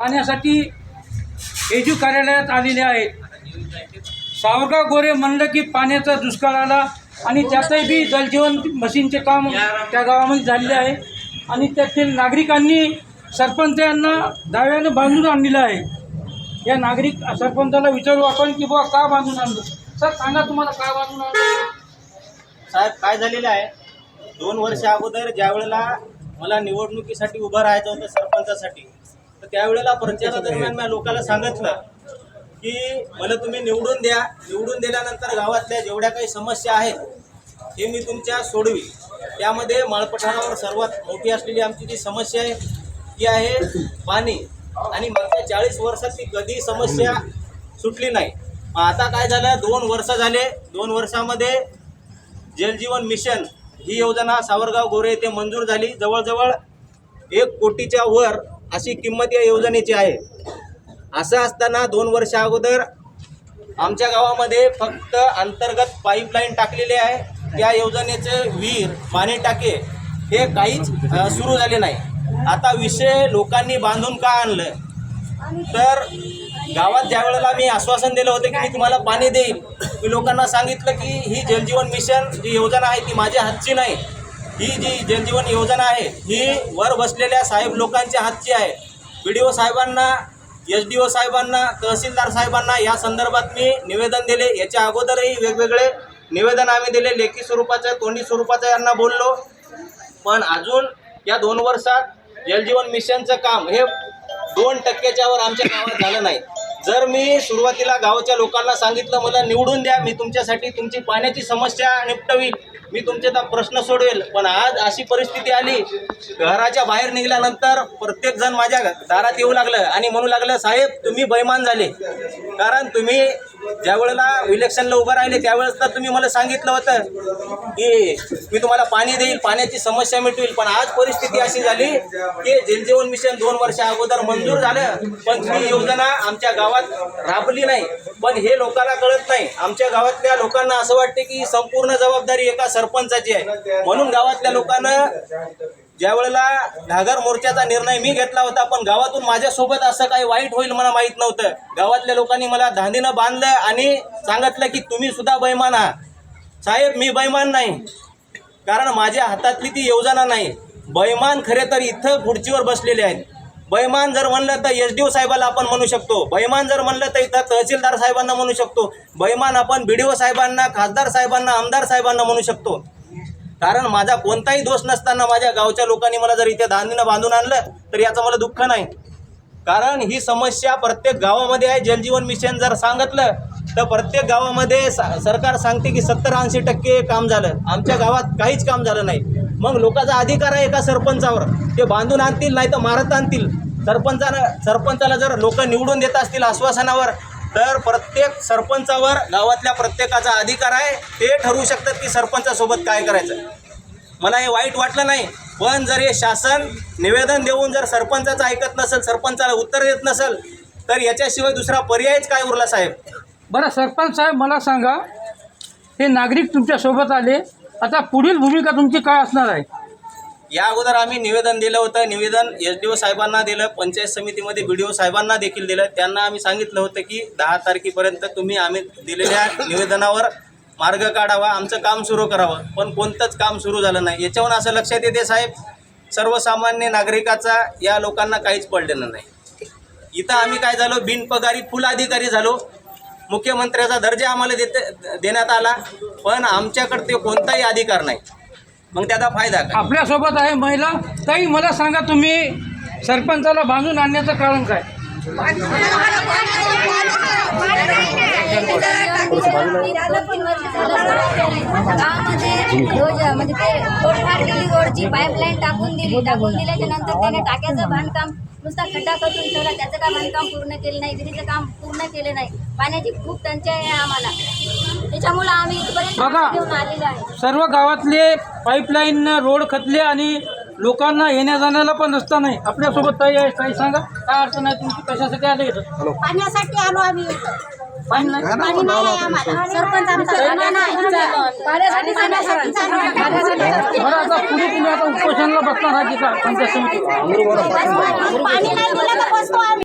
पाहण्यासाठी एजू कार्यालयात आलेले आहेत. सावरगाव गोरे म्हणलं की पाण्याचा दुष्काळ आला आणि त्यातही बी जलजीवन मशीनचे काम त्या गावामध्ये झालेले आहे. आणि त्यातील नागरिकांनी सरपंच यांना दाव्यानं बांधून आणलेलं आहे. या नागरिक सरपंचाला विचारू आपण की बुवा का बांधून आणलं? सर सांगा तुम्हाला का बांधून आणलं? साहेब काय झालेलं आहे? दोन वर्ष अगोदर ज्या वेळेला मला निवडणुकीसाठी उभं राहायचं होतं सरपंचासाठी तर त्यावेळेला प्रचारादरम्यान मी लोकांना सांगितलं की मला तुम्ही निवडून द्या. निवडून दिल्यानंतर गावातल्या जेवढ्या काही समस्या आहेत हे मी तुमच्या सोडवी. त्यामध्ये माळपठारावर सर्वात मोठी असलेली आमची जी समस्या आहे ती आहे पाणी. आणि मागच्या चाळीस वर्षात ती कधी समस्या सुटली नाही. मग आता काय झालं? दोन वर्ष झाले. दोन वर्षामध्ये जलजीवन मिशन ही योजना सावरगाव गोरे येथे मंजूर झाली. जवळजवळ एक कोटीच्या वर अशी किंमत या योजनेची आहे. असं असताना दोन वर्ष अगोदर आमच्या गावामध्ये फक्त अंतर्गत पाईपलाईन टाकलेली आहे. त्या योजनेचे विहीर पाणी टाके हे काहीच सुरू झाले नाही. आता विषय लोकांनी बांधून का आणलं? तर गावात ज्या वेळेला मी आश्वासन दिलं होतं की मी तुम्हाला पाणी देईल मी लोकांना सांगितलं की ही जलजीवन मिशन जी योजना आहे ती माझ्या हातची नाही. ही जी जलजीवन योजना आहे ही वर बसलेल्या साहेब लोकांच्या हातची आहे. बी डी ओ साहेबांना एस डी ओ साहेबांना तहसीलदार साहेबांना या संदर्भात मी निवेदन दिले. याच्या अगोदरही वेगवेगळे निवेदन आम्ही दिले. लेखी स्वरूपाचं तोंडी स्वरूपाचं यांना बोललो. पण अजून या दोन वर्षात जलजीवन मिशनचं काम हे दोन टक्क्याच्यावर आमच्या गावात झालं नाही. जर मी सुरुवातीला गावाच्या लोकांना सांगितलं मला निवडून द्या मी तुमच्यासाठी तुमची पाण्याची समस्या निपटवी मी तुमचे प्रश्न सोडवेल पण आज अशी परिस्थिती आली घराच्या बाहेर निघाल्यानंतर प्रत्येक जण माझ्या दारात येऊ लागलं आणि म्हणू लागलं साहेब तुम्ही बैमान झाले. कारण तुम्ही ज्या वेळेला इलेक्शनला उभं राहिले त्यावेळेस तर तुम्ही मला सांगितलं होतं की मी तुम्हाला पाणी देईल पाण्याची समस्या मिटवेल पण आज परिस्थिती अशी झाली की जलजीवन मिशन दोन वर्ष अगोदर मंजूर झालं पण ही योजना आमच्या गावात राबली नाही. पण हे लोकांना कळत नाही. आमच्या गावातल्या लोकांना असं वाटते की संपूर्ण जबाबदारी एका सरपंचाची आहे. म्हणून गावातल्या लोकांना ज्या वेळेला घागर मोर्चाचा निर्णय मी घेतला होता पण गावातून माझ्यासोबत असं काही वाईट होईल मला माहीत नव्हतं. गावातल्या लोकांनी मला धांदीनं बांधलं आणि सांगितलं की तुम्ही सुद्धा बैमान आहात. साहेब मी बैमान नाही. कारण माझ्या हातातली ती योजना नाही. बैमान खरे तर इथं खुर्चीवर बसलेले आहेत. बैमान जर म्हणलं तर एस डी ओ साहेबाला आपण म्हणू शकतो. बैमान जर म्हणलं तर इथं तहसीलदार साहेबांना म्हणू शकतो. बैमान आपण बी डी ओ साहेबांना खासदार साहेबांना आमदार साहेबांना म्हणू शकतो. कारण माझा कोणताही दोष नसताना माझ्या गावच्या लोकांनी मला जर इथे धांदीनं बांधून आणलं तर याचं मला दुःख नाही. कारण ही समस्या प्रत्येक गावामध्ये आहे. जलजीवन मिशन जर सांगितलं तर प्रत्येक गावामध्ये सा- सरकार सांगते की सत्तर ऐंशी टक्के काम झालं. आमच्या गावात काहीच काम झालं नाही. मग लोकांचा अधिकार आहे एका सरपंचावर. ते बांधून आणतील नाही तर मारत आणतील. सरपंचानं सरपंचाला जर लोक निवडून देत असतील आश्वासनावर तर प्रत्येक सरपंचावर गावातल्या प्रत्येकाचा अधिकार आहे. ते ठरवू शकतात की सरपंचासोबत काय करायचं. मला हे वाईट वाटलं नाही पण जर हे शासन निवेदन देऊन जर सरपंचाचं ऐकत नसेल सरपंचाला उत्तर देत नसेल तर याच्याशिवाय दुसरा पर्यायच काय उरला साहेब? बरं सरपंच साहेब मला सांगा हे नागरिक तुमच्यासोबत आले आता पुढील भूमिका तुमची काय असणार आहे? या अगोदर आम्ही निवेदन दिलं होतं निवेदन एस डी ओ साहेबांना दिलं पंचायत समितीमध्ये बी डी ओ साहेबांना देखील दिलं. त्यांना आम्ही सांगितलं होतं की दहा तारखेपर्यंत तुम्ही आम्ही दिलेल्या निवेदनावर मार्ग काढावा आमचं काम सुरू करावं. पण कोणतंच काम सुरू झालं नाही. याच्याहून असं लक्षात येते साहेब सर्वसामान्य नागरिकाचा या लोकांना काहीच पडलेलं नाही. इथं आम्ही काय झालो? बिनपगारी फुल अधिकारी झालो. मुख्यमंत्र्याचा दर्जा आम्हाला देते देण्यात आला. पण आमच्याकडे ते कोणताही अधिकार नाही. मग त्याचा फायदा काय आपल्यासोबत आहे महिला ताई मला सांगा तुम्ही सरपंचाला बांधून आणण्याचं कारण काय म्हणजे ते तोडफाड केली रोडची पाईपलाईन टाकून दिली टाकून दिल्याच्या नंतर त्याने टाक्याचं बांधकाम नुसता खड्डा करून ठेवला त्याचं काय बांधकाम पूर्ण केलं नाही विहिरीचं काम पूर्ण केलं नाही पाण्याची खूप टंचाई आहे आम्हाला त्याच्यामुळं आम्ही इथपर्यंत बघा. घेऊन आलेलो आहे सर्व गावातले पाईपलाईन रोड खतले आणि लोकांना येण्या जाण्याला पण रस्ता नाही. आपल्यासोबत ताई आहे. ताई सांगा काय अडचण आहे तुमची? कशासाठी आले इथं? पाण्यासाठी आलो आम्ही इथं. पाणी नाही? पाणी नाही आहे आम्हाला. सरपंच आमचा झाला नाही. पाण्यासाठी पाण्यासाठी चालू आहे. बरं आता पुढे तुम्ही आता उपोषणाला बसणार आहे का पंचायत समिती पाणी नाही दिलं तर बसतो आम्ही.